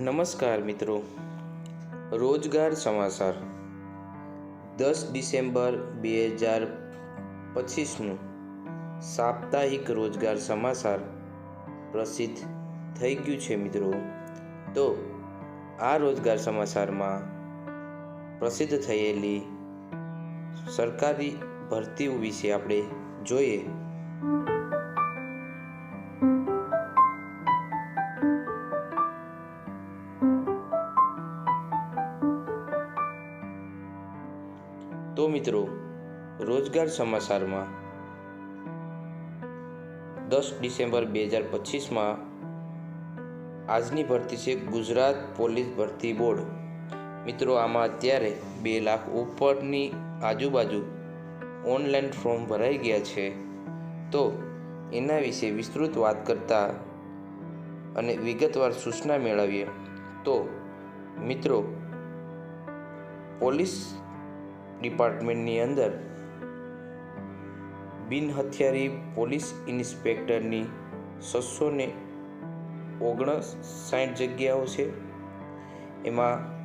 નમસ્કાર મિત્રો. રોજગાર સમાચાર. દસ ડિસેમ્બર બે હજાર પચીસનું સાપ્તાહિક રોજગાર સમાચાર પ્રસિદ્ધ થઈ ગયું છે મિત્રો. તો આ રોજગાર સમાચારમાં પ્રસિદ્ધ થયેલી સરકારી ભરતીઓ વિશે આપણે જોઈએ. તો મિત્રો, રોજગાર સમાચારમાં દસ ડિસેમ્બર બે હજાર પચીસમાં આજની ભરતી છે ગુજરાત પોલીસ ભરતી બોર્ડ. મિત્રો, આમાં અત્યારે બે લાખ ઉપરની આજુબાજુ ઓનલાઈન ફોર્મ ભરાઈ ગયા છે. તો એના વિશે વિસ્તૃત વાત કરતા અને વિગતવાર સૂચના મેળવીએ. તો મિત્રો, પોલીસ ડિપાર્ટમેન્ટની અંદર બિન હથિયારી પોલીસ ઇન્સ્પેક્ટરની છસો ને ઓગણસાઠ જગ્યાઓ છે. એમાં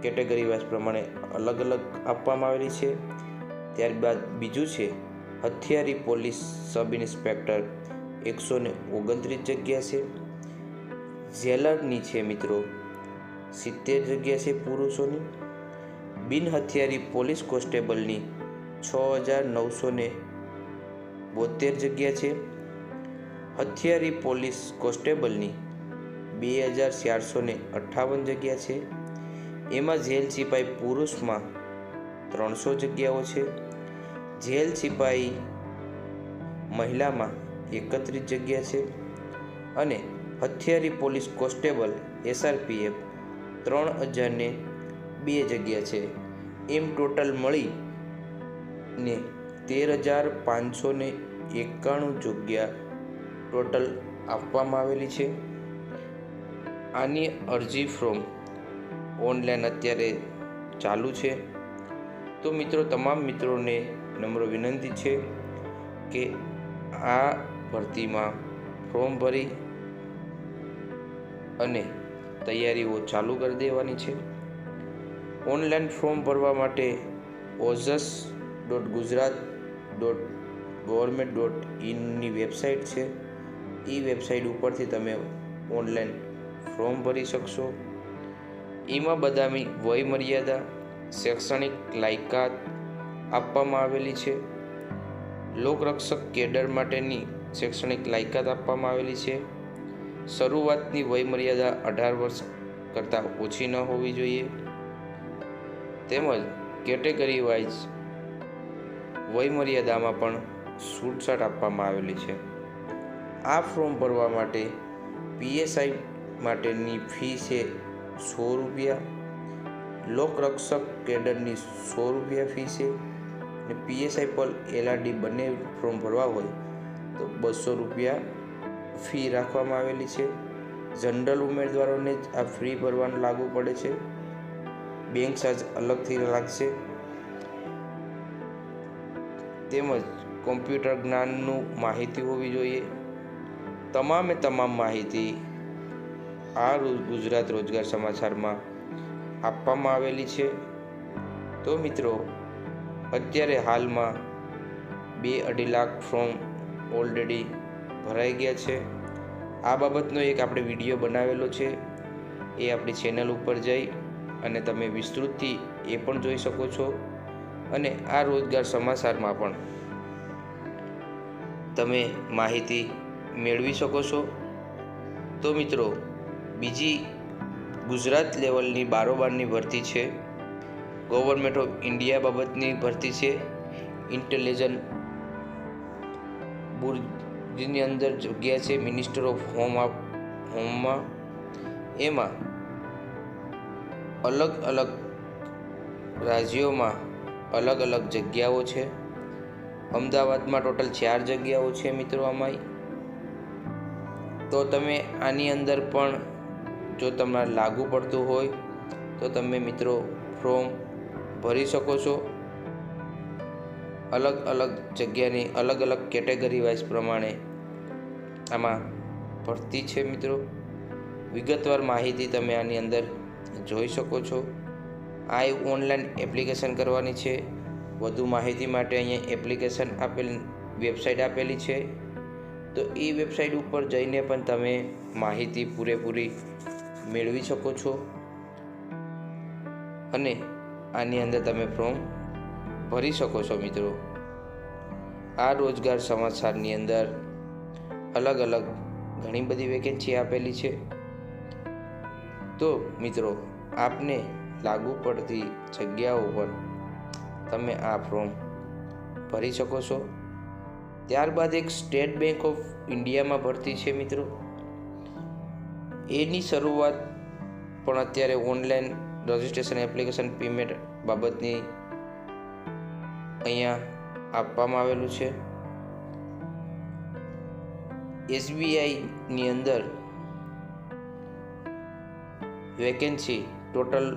કેટેગરી વાઇઝ પ્રમાણે અલગ અલગ આપવામાં આવેલી છે. ત્યારબાદ બીજું છે, હથિયારી પોલીસ સબ ઇન્સ્પેક્ટર એકસો ને ઓગણત્રીસ જગ્યા છે. જેલરની છે મિત્રો, સિત્તેર જગ્યા છે પુરુષોની. બિન હથિયારી પોલીસ કોન્સ્ટેબલની છ હજાર નવસો ને બોતેર જગ્યા છે. હથિયારી પોલીસ કોન્સ્ટેબલની બે હજાર ચારસો ને અઠ્ઠાવન જગ્યા છે. એમાં જેલ સિપાઈ પુરુષમાં ત્રણસો જગ્યાઓ છે. જેલ સિપાઈ મહિલામાં એકત્રીસ જગ્યા છે અને હથિયારી પોલીસ કોન્સ્ટેબલ એસઆરપીએફ ત્રણ હજારને બે જગ્યા છે. એમ ટોટલ મળી ને તેર હજાર પાંચસો ને એકાણું જગ્યા ટોટલ આપવામાં આવેલી છે. આની અરજી ફોર્મ ઓનલાઈન અત્યારે ચાલુ છે. તો મિત્રો, તમામ મિત્રોને નમ્ર વિનંતી છે કે આ ભરતીમાં ફોર્મ ભરી અને તૈયારીઓ ચાલુ કરી દેવાની છે. ઓનલાઈન ફોર્મ ભરવા માટે OJAS dot Gujarat dot government dot ઇનની website છે. એ વેબસાઇટ ઉપરથી તમે ઓનલાઈન ફોર્મ ભરી શકશો. એમાં બધાની વય મર્યાદા શૈક્ષણિક લાયકાત આપવામાં આવેલી છે. લોકરક્ષક કેડર માટેની શૈક્ષણિક લાયકાત આપવામાં આવેલી છે. શરૂઆતની વય મર્યાદા અઢાર વર્ષ કરતાં ઓછી ન હોવી જોઈએ. તેમજ કેટેગરી વાઇઝ વયમર્યાદામાં પણ છૂટછાટ આપવામાં આવેલી છે. આ ફોર્મ ભરવા માટે પીએસઆઈ માટેની ફી છે સો રૂપિયા, લોકરક્ષક કેડરની સો રૂપિયા ફી છે અને પીએસઆઈ પર એલઆરડી બંને ફોર્મ ભરવા હોય તો બસો રૂપિયા ફી રાખવામાં આવેલી છે. જનરલ ઉમેદવારોને જ આ ફી ભરવાનું લાગુ પડે છે. બેંક ચાર્જ અલગથી લાગશે તેમજ કોમ્પ્યુટર જ્ઞાનનું માહિતી હોવી જોઈએ. તમામે તમામ માહિતી આ ગુજરાત રોજગાર સમાચારમાં આપવામાં આવેલી છે. તો મિત્રો, અત્યારે હાલમાં બે અઢી લાખ ફોર્મ ઓલરેડી ભરાઈ ગયા છે. આ બાબતનો એક આપણે વીડિયો બનાવેલો છે. એ આપણી ચેનલ ઉપર જઈ અને તમે વિસ્તૃતથી એ પણ જોઈ શકો છો. અને આ રોજગાર સમાચારમાં પણ તમે માહિતી મેળવી શકો છો. તો મિત્રો, બીજી ગુજરાત લેવલની બારોબારની ભરતી છે. ગવર્મેન્ટ ઓફ ઇન્ડિયા બાબતની ભરતી છે. ઇન્ટેલિજન્ટ બુર્જની અંદર જગ્યા છે મિનિસ્ટર ઓફ હોમ હોમમાં એમાં અલગ અલગ રાજ્યોમાં અલગ અલગ જગ્યાઓ છે. અમદાવાદમાં ટોટલ ચાર જગ્યાઓ છે મિત્રો આમાંય. તો તમે આની અંદર પણ જો તમારે લાગુ પડતું હોય, તો તમે મિત્રો ફોર્મ ભરી શકો છો. અલગ અલગ જગ્યાની અલગ અલગ કેટેગરી વાઇઝ પ્રમાણે આમાં ભરતી છે મિત્રો. વિગતવાર માહિતી તમે આની અંદર જોઈ શકો છો. આ ઓનલાઈન એપ્લિકેશન કરવાની છે. વધુ માહિતી માટે અહીંયા એપ્લિકેશન આપેલ, વેબસાઇટ આપેલી છે. તો એ વેબસાઇટ ઉપર જઈને પણ તમે માહિતી પૂરેપૂરી મેળવી શકો છો. અને આની અંદર તમે ફોર્મ ભરી શકો છો મિત્રો. આ રોજગાર સમાચારની અંદર અલગ અલગ ઘણી બધી વેકેન્સી આપેલી છે. તો મિત્રો, આપને લાગુ પડતી જગ્યાઓ પર તમે આ ફોર્મ ભરી શકો છો. ત્યારબાદ એક સ્ટેટ બેંક ઓફ ઇન્ડિયામાં ભરતી છે મિત્રો. એની શરૂઆત પણ અત્યારે ઓનલાઈન રજિસ્ટ્રેશન એપ્લિકેશન પેમેન્ટ બાબતની અહીંયા આપવામાં આવેલું છે. એસબીઆઈની અંદર વેકેન્સી ટોટલ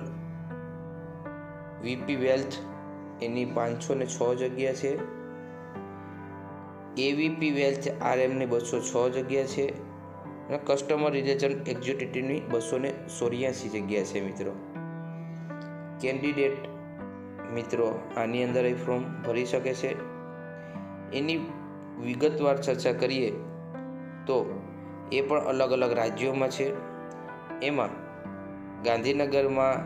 વીપી વેલ્થ એની પાંચસો ને છ જગ્યા છે. એવીપી વેલ્થ આરએમની બસો છ જગ્યા છે. અને કસ્ટમર રિલેશન એક્ઝિક્યુટિવની બસો ને ચોર્યાસી જગ્યા છે મિત્રો. કેન્ડિડેટ મિત્રો આની અંદર એ ફોર્મ ભરી શકે છે. એની વિગતવાર ચર્ચા કરીએ તો એ પણ અલગ અલગ રાજ્યોમાં છે. એમાં ગાંધીનગરમાં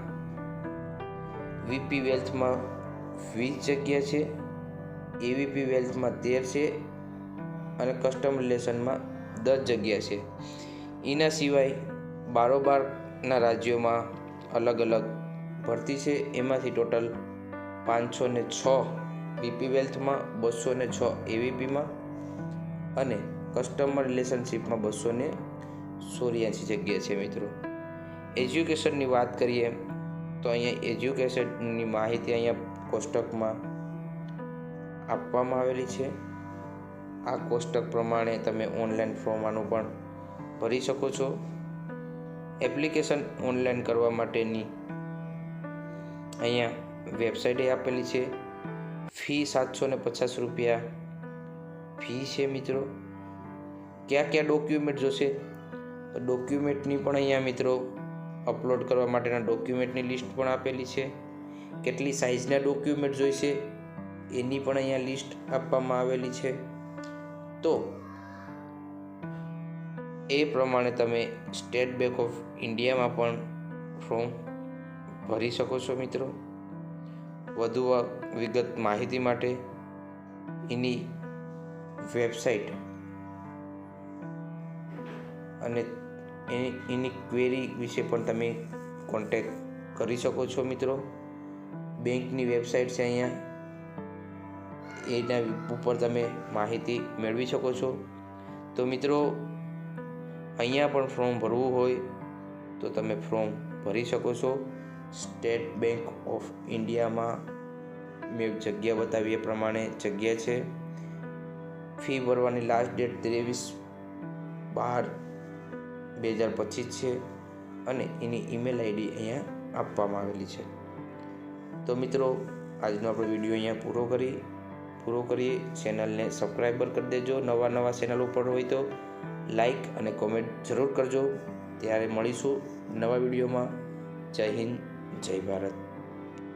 વીપી વેલ્થમાં વીસ જગ્યા છે, એવીપી વેલ્થમાં તેર છે અને કસ્ટમ રિલેશનમાં દસ જગ્યા છે. એના સિવાય બારોબારના રાજ્યોમાં અલગ અલગ ભરતી છે. એમાંથી ટોટલ પાંચસો ને છ બીપી વેલ્થમાં, બસો ને છ એવીપીમાં અને કસ્ટમર રિલેશનશીપમાં બસો ને સોરિયાસી જગ્યા છે મિત્રો. એજ્યુકેશનની વાત કરીએ, તો અહીંયા એજ્યુકેશનની માહિતી અહીંયા કોષ્ટકમાં આપવામાં આવેલી છે. આ કોષ્ટક પ્રમાણે તમે ઓનલાઈન ફોર્મ આનું પણ ભરી શકો છો. એપ્લિકેશન ઓનલાઈન કરવા માટેની અહીંયા વેબસાઇટે આપેલી છે. ફી સાતસો ને પચાસ રૂપિયા ફી છે મિત્રો. કયા કયા ડોક્યુમેન્ટ જોશે? તો ડોક્યુમેન્ટની પણ અહીંયા મિત્રો અપલોડ કરવા માટેના ડોક્યુમેન્ટની લિસ્ટ પણ આપેલી છે. કેટલી સાઇઝના ડોક્યુમેન્ટ જોઈશે, એની પણ અહીંયા લિસ્ટ આપવામાં આવેલી છે. તો, એ પ્રમાણે તમે સ્ટેટ બેંક ઓફ ઇન્ડિયામાં પણ ફોર્મ ભરી શકો છો મિત્રો. વધુ વિગત માહિતી માટે એની વેબસાઇટ અને એની એની ક્વેરી વિશે પણ તમે કોન્ટેક કરી શકો છો મિત્રો. બેંકની વેબસાઇટ છે અહીંયા. એના ઉપર તમે માહિતી મેળવી શકો છો. તો મિત્રો, અહીંયા પણ ફોર્મ ભરવું હોય તો તમે ફોર્મ ભરી શકો છો. સ્ટેટ બેંક ઓફ ઇન્ડિયામાં મેં જગ્યા બતાવી એ પ્રમાણે જગ્યા છે. ફી ભરવાની લાસ્ટ ડેટ ત્રેવીસ બાર બે હજાર પચીસ છે અને એની ઈમેલ આઈડી અહીંયા આપવામાં આવેલી છે. તો મિત્રો, આજનો આપણો વીડિયો અહીંયા પૂરો કરી પૂરો કરીએ. ચેનલને સબસ્ક્રાઈબર કરી દેજો. નવા નવા ચેનલ ઉપર હોય તો લાઈક અને કોમેન્ટ જરૂર કરજો. ત્યારે મળીશું નવા વિડીયોમાં. જય હિન્દ, જય ભારત.